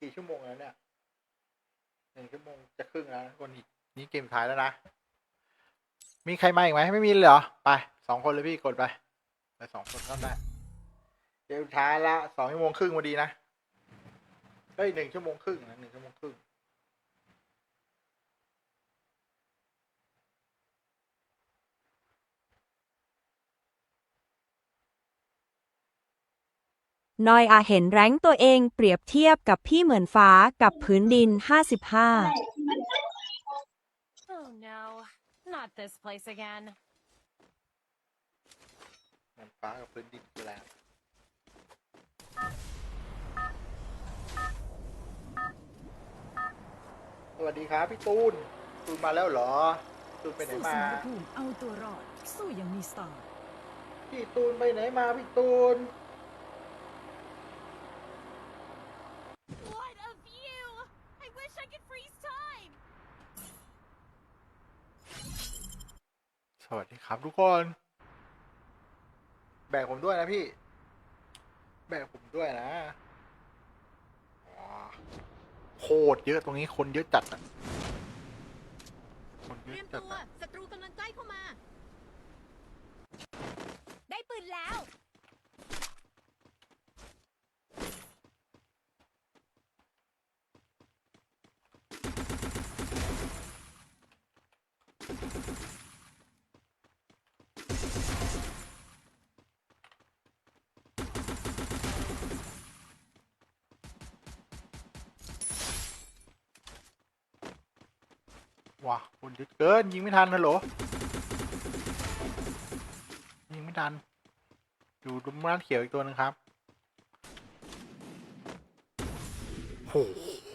กี่ชั่วโมงแล้วเนี่ยหนึ่งชั่วโมงจะครึ่งแล้วคนอีกนี่เกมท้ายแล้วนะ มีใครมาอีกไหมไม่มีเลยเหรอ ไปสองคนเลยพี่กดไปไปสองคนก็ได้เกมท้ายละสองชั่วโมงครึ่งพอดีนะเฮ้ยหนึ่งชั่วโมงครึ่งนะหนึ่งชั่วโมงครึ่ง นอยอาเห็นแรงค์ตัวเองเปรียบเทียบกับพี่เหมือนฟ้ากับพื้นดิน 55 Oh no, not this place again. เหมือนฟ้ากับพื้นดินคืออะไรอะสวัสดีครับพี่ตูน ตูนมาแล้วเหรอ ตูนไปไหนสู้มาสมรภูมิเอาตัวรอด สู้อยังมีสไตล์พี่ตูนไปไหนมาพี่ตูน สวัสดีครับทุกคน แบกผมด้วยนะพี่ แบกผมด้วยนะโคตรเยอะตรงนี้คนเยอะจัดอะคนเยเตรีอะยมจัดตัว อะ ศัตรูกำลังใกล้เข้ามา ได้ปืนแล้ว ว้าคนเยอะเกินยิงไม่ทันฮัลโหลยิงไม่ทัน อยู่ตรงร้านเขียวอีกตัวหนึงครับโห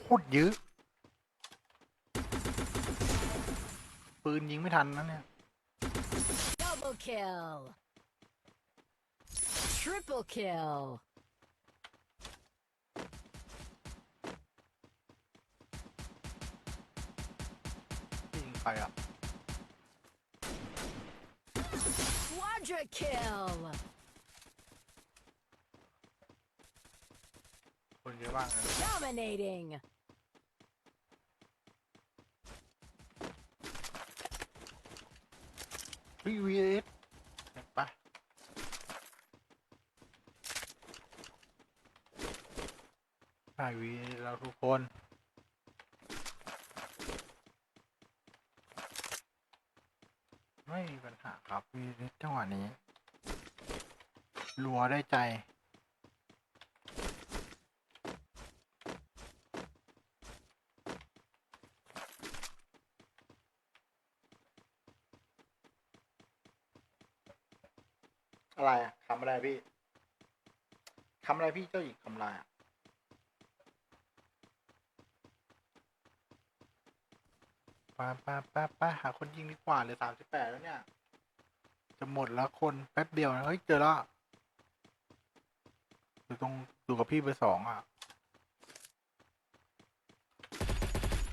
โคตรเยอะปืนยิงไม่ทันนะเนี่ย double kill triple kill ยิงใครอะ quadra kill คนเยอะมากเลย dominating วีวีเอสไป ไปวีเราทุกคน ไม่มีปัญหาครับวีจังหวะนี้ รัวได้ใจ อะไรอะคำอะไรพี่คำอะไรพี่เจ้าหญิงคำอะไรอะ ปไปไปไปหาคนยิงดีกว่าเหลยสามสิบแปดแล้วเนี่ย จะหมดแล้วคนแป๊บเดียวนะเฮ้ยเจอแล้วอยู่ตรงอยู่กับพี่เบอร์สองอะ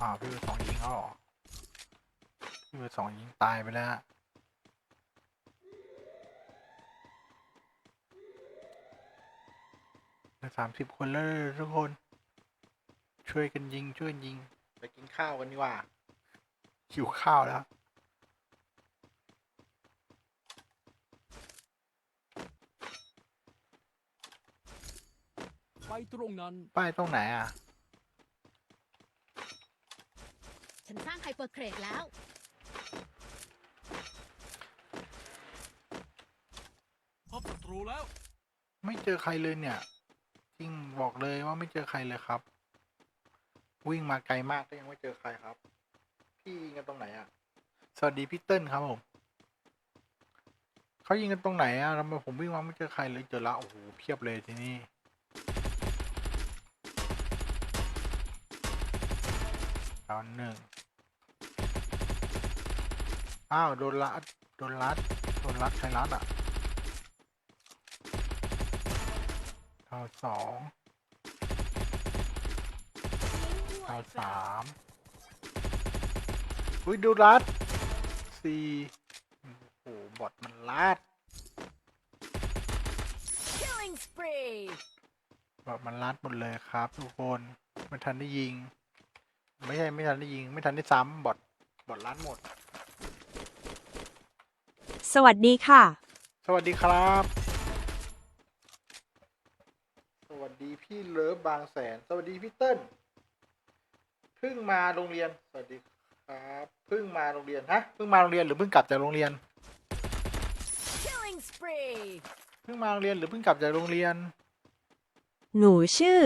อ่าพี่เบอร์สองยิงเขาหรอพี่เบอร์สองยิงตายไปแล้วสามสิบคนแล้วทุกคน ช่วยกันยิงช่วยกันยิง ไปกินข้าวกันดีกว่า หิวข้าวแล้วไปตรงนั้น ป้ายตรงไหนอะ ฉันสร้างไฮเปอร์เครดแล้ว พบศัตรูแล้ว ไม่เจอใครเลยเนี่ย จริงบอกเลยว่าไม่เจอใครเลยครับ วิ่งมาไกลมากก็ยังไม่เจอใครครับ พี่ยิงกันตรงไหนอะ สวัสดีพี่เติ้ลครับผมเขายิงกันตรงไหนอะทำไมผมวิ่งมาไม่เจอใครเลยเจอละโอ้โหเพียบเลยทีนี้ตอนหนึ่งอ้าวโดนลัดโดนลัดโดนลัดใครลัดอะเท่าสองเท่าสาม อุ้ยดูรัดสี่โอ้โหบอทมันลัด killing spree บอดมันลัดหมดเลยครับ ทุกคนไม่ทันได้ยิง ไม่ใช่ไม่ทันได้ยิง ไม่ทันได้ซ้ำบอดบอดลัดหมด สวัสดีค่ะ สวัสดีครับ สวัสดีพี่เลิฟบางแสน สวัสดีพี่เติ้ลเพิ่งมาโรงเรียน สวัสดี ครับเพิ่งมาโรงเรียนฮะเพิ่งมาโรงเรียนหรือเพิ่งกลับจากโรงเรียน Killing spree. เพิ่งมาโรงเรียนหรือเพิ่งกลับจากโรงเรียน หนูชื่อ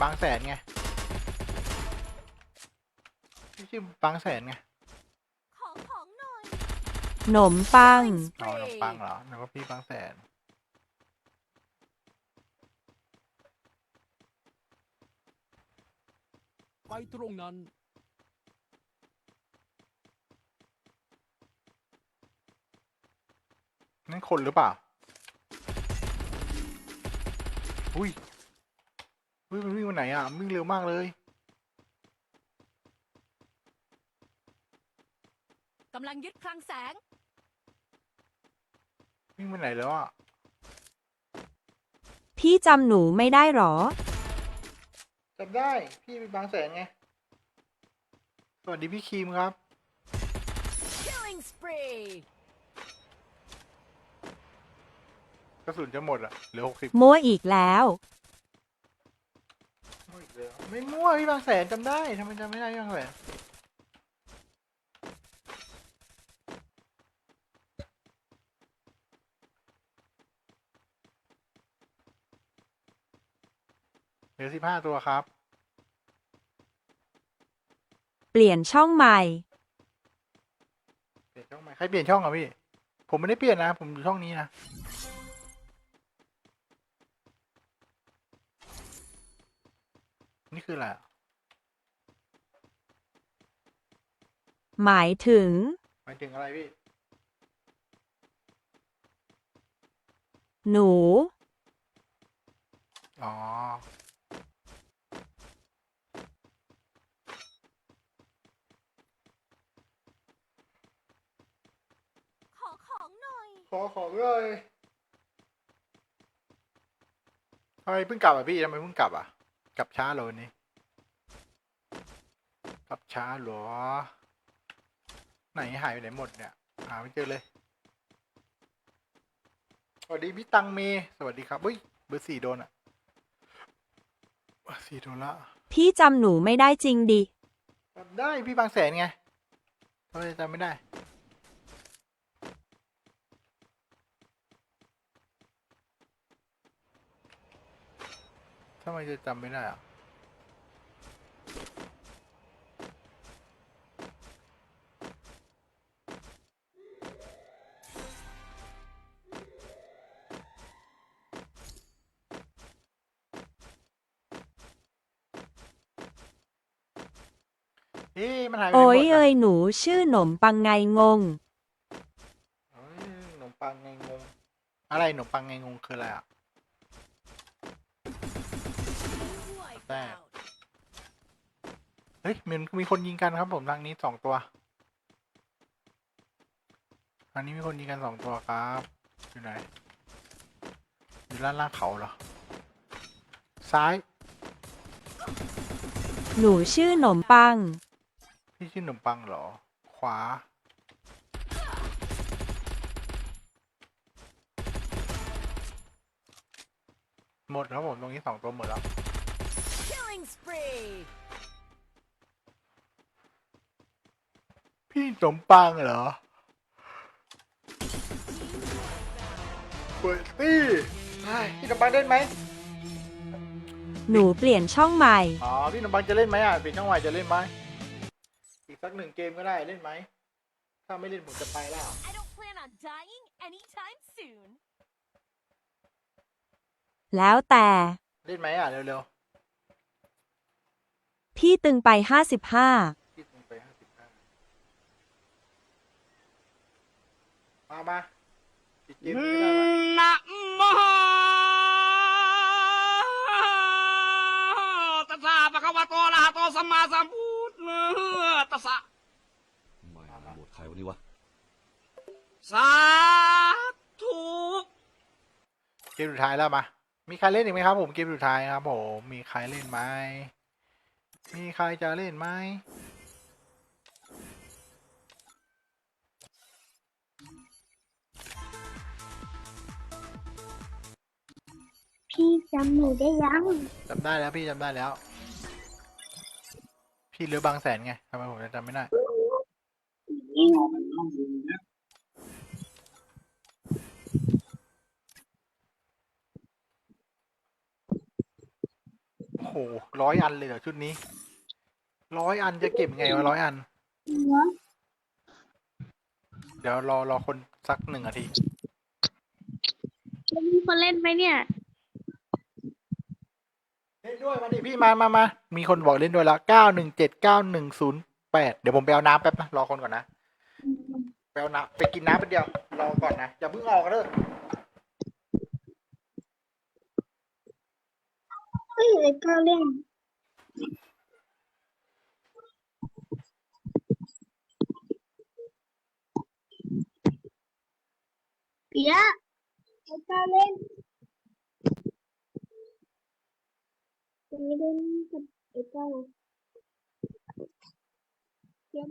บางแสนไงพี่ชื่อบางแสนไงขอของหน่อย หนมปัง อ๋อน้องปังเหรอนึกว่าพี่บางแสน ไปตรงนั้น นั่นคนหรือเปล่า อุ้ยอุ้ยมันวิ่งไปไหนอะมันวิ่งเร็วมากเลย กำลังยึดคลังแสง วิ่งไปไหนแล้วอะ พี่จำหนูไม่ได้หรอ จำได้พี่เป็นบางแสนไง สวัสดีพี่ครีมครับ Killing spree. กระสุนจะหมดอะเหลือหกสิบมั่วอีกแล้ว ไม่มั่วพี่บางแสนจำได้ทำไมจำไม่ได้พี่บางแสนเหลือสิบห้าตัวครับ เปลี่ยนช่องใหม่ เปลี่ยนช่องไหมใครเปลี่ยนช่องอะพี่ ผมไม่ได้เปลี่ยนนะ ผมอยู่ช่องนี้นะ นี่คืออะไรอะหมายถึง หมายถึงอะไรพี่ หนู อ๋อ ขอของหน่อย ขอของเลยทำไมเพิ่งกลับอะพี่ทำไมเพิ่งกลับอะ กลับช้าเหรอวันนี้ กลับช้าเหรอ ไหนหายไปไหนหมดเนี่ย หาไม่เจอเลย สวัสดีพี่ตังเม สวัสดีครับเฮ้ยเบอร์สี่โดนอะเบอร์สี่โดนละ พี่จำหนูไม่ได้จริงดิจำได้พี่บางแสนไงทำไมจำไม่ได้ำไมจะจำไม่ได้อะเอ๊ะมันหายไปไหนโอ้หมยดเอ้อะยหนูชื่อหนมปังไงงงเอ้ยขนมปังไงงง อะไรขนมปังไงงงคืออะไรอะ Wipe Bad. out. เฮ้ยมันมีคนยิงกันครับผมทางนี้สองตัวทางนี้มีคนยิงกันสองตัวครับ อยู่ไหน อยู่ด้านล่างเขาเหรอ ซ้าย หนูชื่อหนมปัง พี่ชื่อขนมปังเหรอ ขวา หมดครับผมตรงนี้สองตัวหมดแล้ว Killing spree. พี่ขนมปังเหรอเปิดตี้เฮ้ยพี่ขนมปังเล่นไหมหนูเปลี่ยนช่องใหม่ อ๋อ พี่ขนมปังจะเล่นไหมอะปิดช่องใหม่จะเล่นไหมอีกสักหนึ่งเกมก็ได้เล่นไหม ถ้าไม่เล่นผมจะไปแล้ว I don't plan on dying anytime soon. แล้วแต่ เล่นไหมอะเร็ว พี่ตึงไป55ๆพี่ลงไปห้าสิบห้ามามาปิดเกมนี้ก็ได้มานะโมตัสสะปะคะวะโตอะระหะโตสัมมาสัมพุทธัสสะไม่หมดใครวันนี้วะ สาธุ เกมสุดท้ายแล้วมา มีใครเล่นอีกไหมครับผม เกมสุดท้ายครับผม มีใครเล่นไหม มีใครจะเล่นไหมพี่จำหนูได้ยังจำได้แล้วพี่จำได้แล้ว พี่เหลือบางแสนไงทำไมผมจะจำไม่ได้ โอ้โหร้อยอันเลยเหรอชุดนี้ ร้อยอันจะเก็บไงวะร้อยอัน เดี๋ยวรอรอคนสักหนึ่งนาทีแล้วมีคนเล่นไหมเนี่ย เล่นด้วยมาดิพี่มามามามีคนบอกเล่นด้วยแล้วเก้าหนึ่งเจ็ดเก้าหนึ่งศูนย์แปดเดี๋ยวผมไปเอาน้ำแป๊บนะรอคนก่อนนะไปเอาน้ำไปกินน้ำแป๊บเดียวรอก่อนนะอย่าเพิ่งออกกันเด้อเฮ้ยเลยก็เล่นเปียะเลยก็เล่น จะไม่เล่นกับไอ้เจ้าเดี๋ยว